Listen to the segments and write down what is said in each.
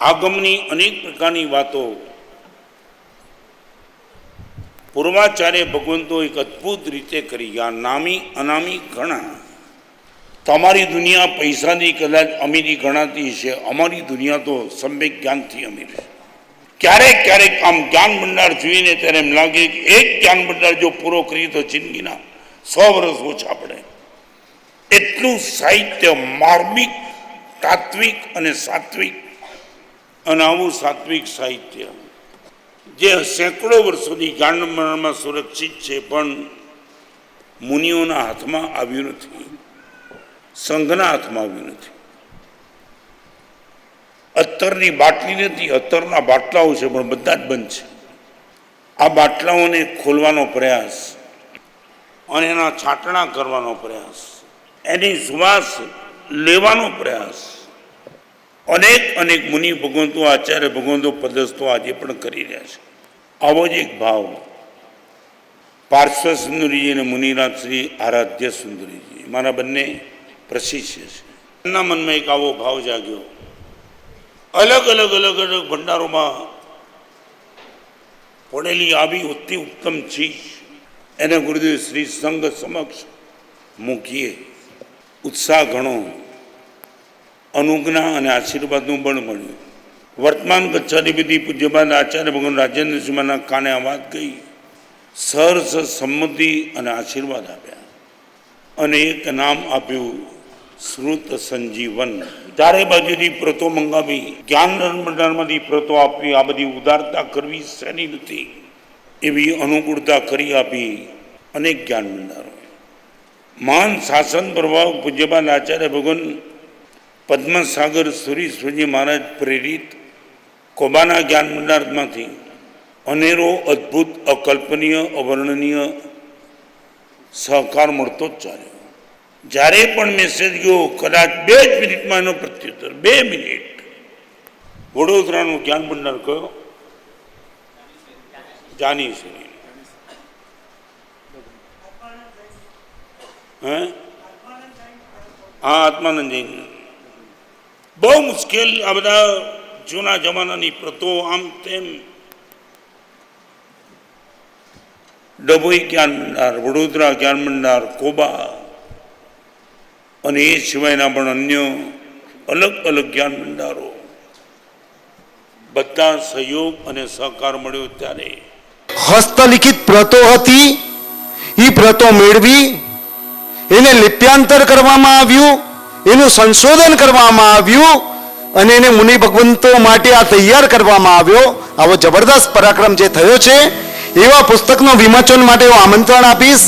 આગમની અનેક પ્રકારની વાતો. પૂર્વાચાર્ય ભગવંતો એક અદ્ભુત રીતે કરી. ગયા નામી અનામી ઘણા. તમારી દુનિયા પૈસાની કદાચ અમીરી ગણાતી છે. અમારી દુનિયા તો સમ્યક જ્ઞાનથી અમીર છે. ક્યારેક ક્યારેક આમ જ્ઞાન ભંડાર જોઈને ત્યારે એમ લાગે કે એક જ્ઞાન ભંડાર જો પૂરો કરીએ તો જિંદગીના સો વર્ષ ઓછા પડે. એટલું સાહિત્ય માર્મિક, તાત્વિક અને સાત્વિક અને આવું સાત્વિક સાહિત્ય. જે સેંકડો વર્ષોથી ગાંડમરણમાં સુરક્ષિત છે, પણ મુનિઓના હાથમાં આવ્યું નથી. સંઘના હાથમાં આવ્યું નથી. અત્તરની બાટલી નથી, અત્તરના બાટલાઓ છે, પણ બધા જ બંધ છે. આ બાટલાઓને ખોલવાનો પ્રયાસ અને એના છાંટણા કરવાનો પ્રયાસ, એની સુવાસ લેવાનો પ્રયાસ અનેક અનેક મુનિ ભગવંતો, આચાર્ય ભગવંતો પદસ્થો આજે પણ કરી રહ્યા છે. આવો જ એક ભાવ. પાર્શ્વ સુંદરીજી અને મુનિનાથ શ્રી આરાધ્ય સુંદરીજી, મારા બંને પ્રશિષ્ય છે. એમના મનમાં એક આવો ભાવ જાગ્યો. અલગ અલગ અલગ અલગ ભંડારોમાં પડેલી આવી અતિ ઉત્તમ ચીજ એને ગુરુદેવ શ્રી સંઘ સમક્ષ મૂકીએ. ઉત્સાહ ઘણો. અનુજ્ઞા અને આશીર્વાદનું બળ મળ્યું. વર્તમાન કચ્છાધિપતિ પૂજ્યપાદ આચાર્ય ભગવાન રાજેન્દ્ર સિંહના કાને આ વાત ગઈ સરસ સંમતિ અને આશીર્વાદ આપ્યા. અને એક નામ આપ્યું, શ્રુત સંજીવન. ચારે બાજુથી પ્રતો મંગાવી, જ્ઞાન ભંડારમાંથી પ્રતો આપવી આ બધી ઉદારતા કરવી શેની નથી? એવી અનુકૂળતા કરી આપી અનેક જ્ઞાન ભંડારો. મહાન શાસન પ્રભાવ પૂજ્યપાલ આચાર્ય ભગવાન પદ્મસાગર સુરીશ્વરજી મહારાજ પ્રેરિત કોબાના જ્ઞાન ભંડારમાંથી અનેરો અદ્ભુત અકલ્પનીય, અવર્ણનીય સહકાર મળતો જ ચાલ્યો. જ્યારે પણ મેસેજ ગયો, કદાચ બે જ મિનિટમાં એનો પ્રત્યુત્તર, બે મિનિટ. વડોદરાનું જ્ઞાન ભંડાર કયો? જાની શ્રી હે? હા, આત્માનંદ જૈન. બહુ મુશ્કેલ આ બધા જૂના જમાનાની પ્રતો આમ તેમ. ડભોઈ જ્ઞાન ભંડાર વડોદરા જ્ઞાન ભંડાર કોબા અને એ સિવાયના પણ અન્ય અલગ અલગ જ્ઞાન ભંડારો બધા સહયોગ અને સહકાર મળ્યો ત્યારે. હસ્તલિખિત પ્રતો હતી એ પ્રતો મેળવી, એને લિપ્યાંતર કરવામાં આવ્યું. એનું સંશોધન કરવામાં આવ્યું અને એને મુનિ ભગવંતો માટે આ તૈયાર કરવામાં આવ્યો. આવો જબરદસ્ત પરાક્રમ જે થયો છે, એવા પુસ્તકનો વિમોચન માટે હું આમંત્રણ આપીશ.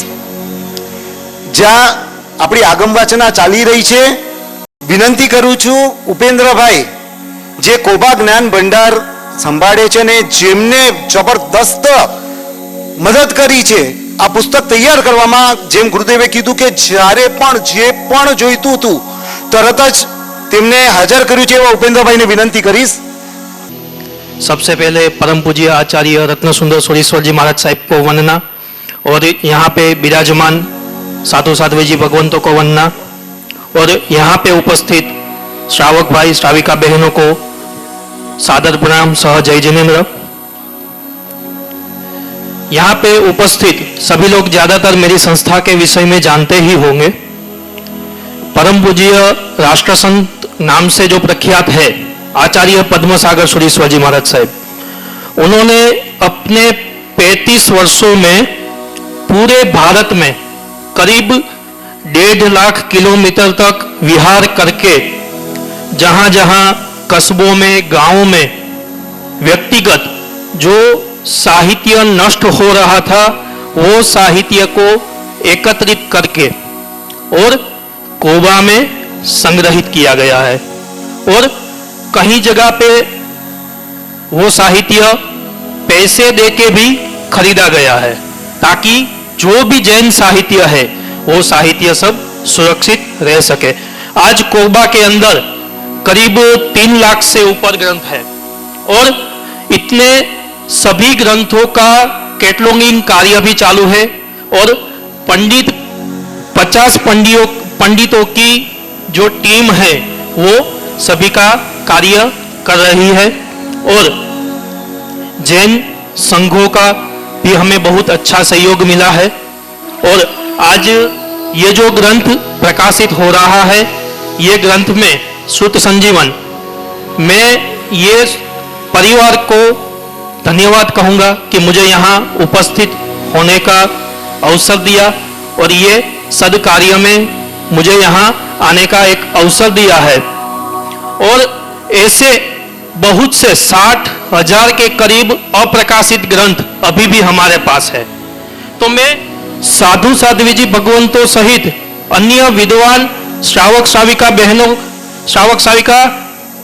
જ્યાં આપણી આગમ વાચના ચાલી રહી છે. વિનંતી કરું છું, ઉપેન્દ્રભાઈ, જે કોબા જ્ઞાન ભંડાર સંભાળે છે ને જેમને જબરદસ્ત મદદ કરી છે, આ પુસ્તક તૈયાર કરવામાં જેમ ગુરુદેવે કીધું કે જ્યારે પણ જે પણ જોઈતું હતું તરત જ તેમને હાજર કર્યું છે એવા ઉપેન્દ્રભાઈને વિનંતી કરીશ सबसे पहले परम पूज्य आचार्य रत्न सुंदर सुरेश्वर जी महाराज साहिब को वंदना और यहाँ पे विराजमान साधु साध्वी जी भगवंतों को वंदना और यहाँ पे उपस्थित श्रावक भाई श्राविका बहनों को सादर प्रणाम सह जय जिनेन्द्र यहाँ पे उपस्थित सभी लोग ज्यादातर मेरी संस्था के विषय में जानते ही होंगे परम पूज्य राष्ट्र संत नाम से जो प्रख्यात है, आचार्य पद्मसागर सुरेश्वर जी महाराज साहब, उन्होंने अपने 35 वर्षों में पूरे भारत में करीब डेढ़ लाख किलोमीटर तक विहार करके जहाँ जहाँ कस्बों में, गाँवों में व्यक्तिगत जो साहित्य नष्ट हो रहा था, वो साहित्य को एकत्रित करके और कोबा में संग्रहित किया गया है। और कहीं जगह पे वो साहित्य पैसे दे के भी खरीदा गया है, ताकि जो भी जैन साहित्य है, वो साहित्य सब सुरक्षित रह सके। आज कोबा के अंदर करीब तीन लाख से ऊपर ग्रंथ है, और इतने सभी ग्रंथों का कैटलॉगिंग कार्य भी चालू है, और पंडित पचास पंडियों पंडितों की जो टीम है, वो सभी का कार्य कर रही है। और जैन संघों का भी हमें बहुत अच्छा सहयोग मिला है। और आज ये जो ग्रंथ प्रकाशित हो रहा है, ये ग्रंथ में श्रुत संजीवन, मैं ये परिवार को धन्यवाद कहूँगा कि मुझे यहाँ उपस्थित होने का अवसर दिया। और ये सद कार्य में मुझे यहाँ आने का एक अवसर दिया है। और ऐसे बहुत से साठ हज़ार के करीब अप्रकाशित ग्रंथ अभी भी हमारे पास है। तो मैं साधु साध्वी जी भगवंतों सहित अन्य विद्वान श्रावक श्राविका बहनों, श्रावक श्राविका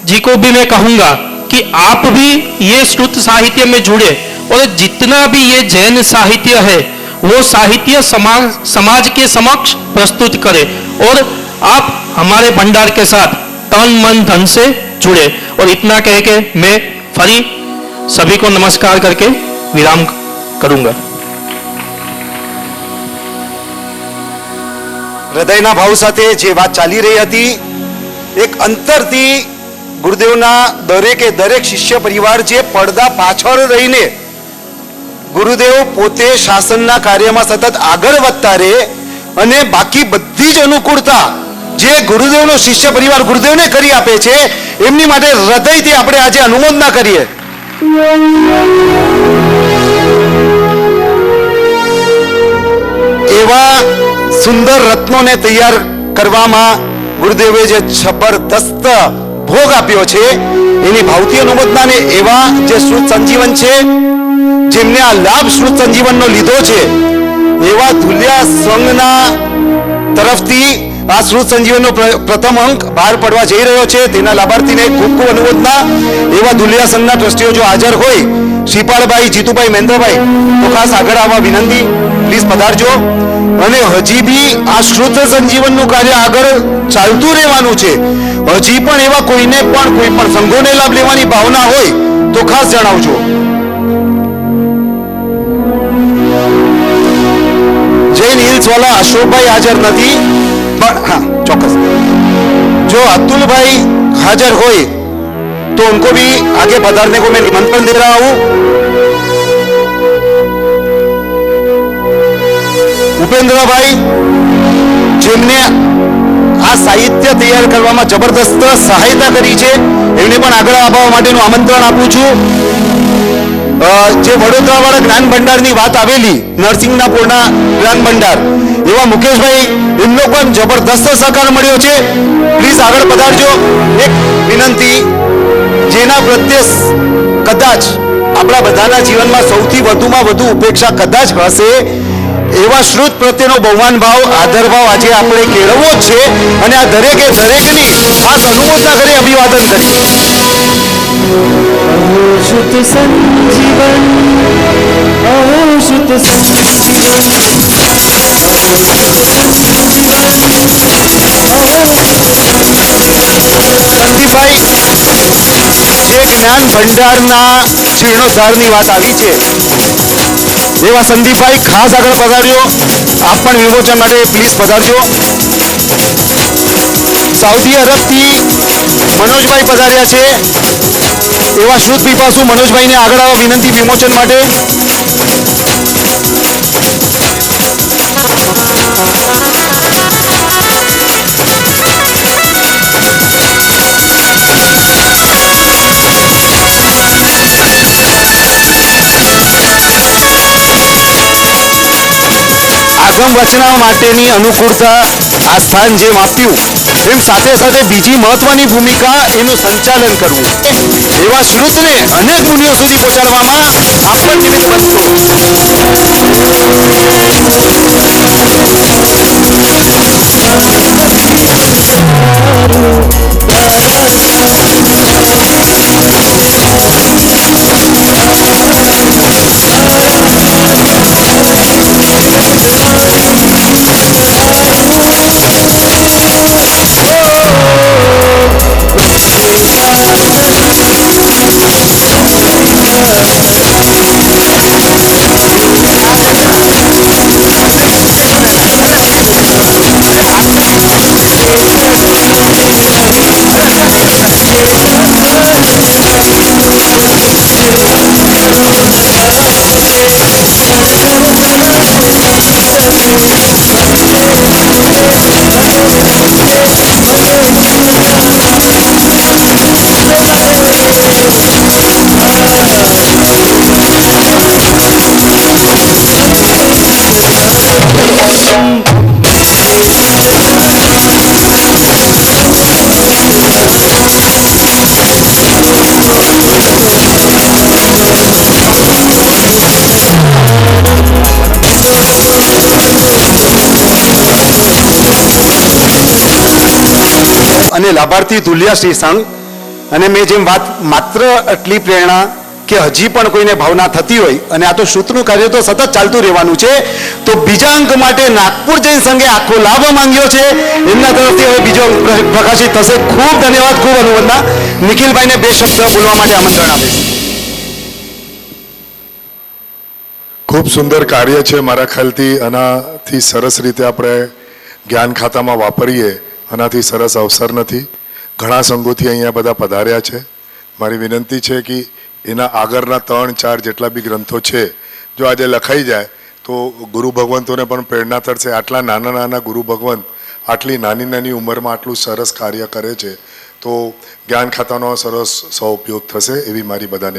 जी को भी मैं कहूँगा कि आप भी ये श्रुत साहित्य में जुड़े और जितना भी ये जैन साहित्य है वो साहित्य समाज समाज के समक्ष प्रस्तुत करें और आप हमारे भंडार के साथ तन मन धन से जुड़े और इतना कह के मैं फरी सभी को नमस्कार करके विराम करूंगा હૃદયના ભાવ સાથે જે વાત ચાલી રહી હતી એક અંતરથી ગુરુદેવના દરેકે દરેક શિષ્ય પરિવાર જે પડદા પાછળ રહીને ગુરુદેવ પોતે શાસનના કાર્યમાં સતત આગળ વધતા રહે અને બાકી બધી જ અનુકૂળતા જે ગુરુદેવનો શિષ્ય પરિવાર ગુરુદેવને કરી આપે છે, એમની માટે હૃદયથી આપણે આજે અનુમોદના કરીએ. એવા સુંદર રત્નોને તૈયાર કરવામાં ગુરુદેવે જે જબરદસ્ત ભોગ આપ્યો છે, એની ભાવતી અનુમોદનાને એવા જે સુસંજીવન સંજીવન છે જેમને આ લાભ શ્રુત સંજીવનનો લીધો છે, એવા ધુલિયા સંઘના તરફથી આ શ્રુત સંજીવનનો પ્રથમ અંક બહાર પડવા જઈ રહ્યો છે. તેના લાભાર્થીને ખૂબ ખૂબ અનુમોદના. એવા ધુલિયા સંઘના ટ્રસ્ટીઓ જો હાજર હોય, શ્રીપાળભાઈ, જીતુભાઈ મહેન્દ્રભાઈ, તો ખાસ આગળ આવવા વિનંતી. પ્લીઝ પધારજો. અને હજી બી આ શ્રુત સંજીવનનું કાર્ય આગળ ચાલતું રહેવાનું છે. હજી પણ એવા કોઈને પણ કોઈ પણ સંઘોને લાભ લેવાની ભાવના હોય, તો ખાસ જણાવજો. જૈન હિલ્સ વાળા અશોકભાઈ હાજર નથી પણ હા ચોક્કસ જો अतुलभाई हाजिर होए तो उनको भी आगे पधारने को मैं निमंत्रण दे रहा हूं ઉપેન્દ્રભાઈ જેમને આ સાહિત્ય તૈયાર કરવામાં જબરદસ્ત સહાયતા કરી છે એમને પણ આગળ આવવા માટેનું આમંત્રણ આપું છું અ, જે વડોદરાવાળા જ્ઞાન ભંડારની વાત આવેલી, નરસિંહના પૂર્ણા જ્ઞાન ભંડાર. એવા મુકેશભાઈ, એમનો પણ જબરદસ્ત સહકાર મળ્યો છે. પ્લીઝ આગળ પધારજો. એક વિનંતી, જેના પ્રત્યે કદાચ આપણા બધાના જીવનમાં સૌથી વધુમાં વધુ ઉપેક્ષા કદાચ હશે, એવા શ્રુત પ્રત્યેનો બહુમાન ભાવ આદર ભાવ આજે આપણે કેળવવો જ છે. અને આ દરેકે, દરેકની ખાસ અનુમોદના કરી અભિવાદન કરી અહોષુત સંજીવન જ્ઞાન ભંડારના જીર્ણોદ્ધારની વાત આવી છે એવા સંદીપભાઈ, ખાસ આગળ પધાર્યો. આપ પણ વિમોચન માટે પ્લીઝ પધારજો સાઉદી અરબથી મનોજભાઈ પધાર્યા છે. એવા શ્રુત પીપાસુ મનોજભાઈને આગળ આવવા વિનંતી વિમોચન માટે. આગમ રચના માટેની અનુકૂળતા આ સ્થાન જેમ આપ્યું એમ સાથે સાથે બીજી મહત્વની ભૂમિકા એનું સંચાલન કરવું. એવા શ્રુતને અનેક મુનિઓ સુધી પહોંચાડવામાં આપ અને લાભાર્થી ધુલિયા શ્રી સંઘ. અને મેં જેમ વાત માત્ર આટલી પ્રેરણા કે હજી પણ કોઈને ભાવના થતી હોય, અને આ તો સૂત્રનું કાર્ય તો સતત ચાલતું રહેવાનું છે, તો બીજા અંક માટે નાગપુર જૈન સંઘે આખો લાભ માંગ્યો છે. એમના તરફથી હવે બીજો પ્રકાશિત થશે. ખૂબ ધન્યવાદ, ખૂબ અનુવંદના. નિખિલભાઈને બે શબ્દ બોલવા માટે આમંત્રણ આપીશ ખૂબ સુંદર કાર્ય છે મારા ખ્યાલથી, આનાથી સરસ રીતે આપણે જ્ઞાન ખાતામાં વાપરીએ. આનાથી સરસ અવસર નથી. ઘણા સંઘોથી અહીંયા બધા પધાર્યા છે. મારી વિનંતી છે કે એના આગળના ત્રણ, ચાર જેટલા બી ગ્રંથો છે, જો આજે લખાઈ જાય, તો ગુરુ ભગવંતોને પણ પ્રેરણા થશે. આટલા નાના નાના ગુરુ ભગવંત આટલી નાની નાની ઉંમરમાં આટલું સરસ કાર્ય કરે છે. તો જ્ઞાન ખાતાનો સરસ સૌ ઉપયોગ થશે એવી મારી બધાને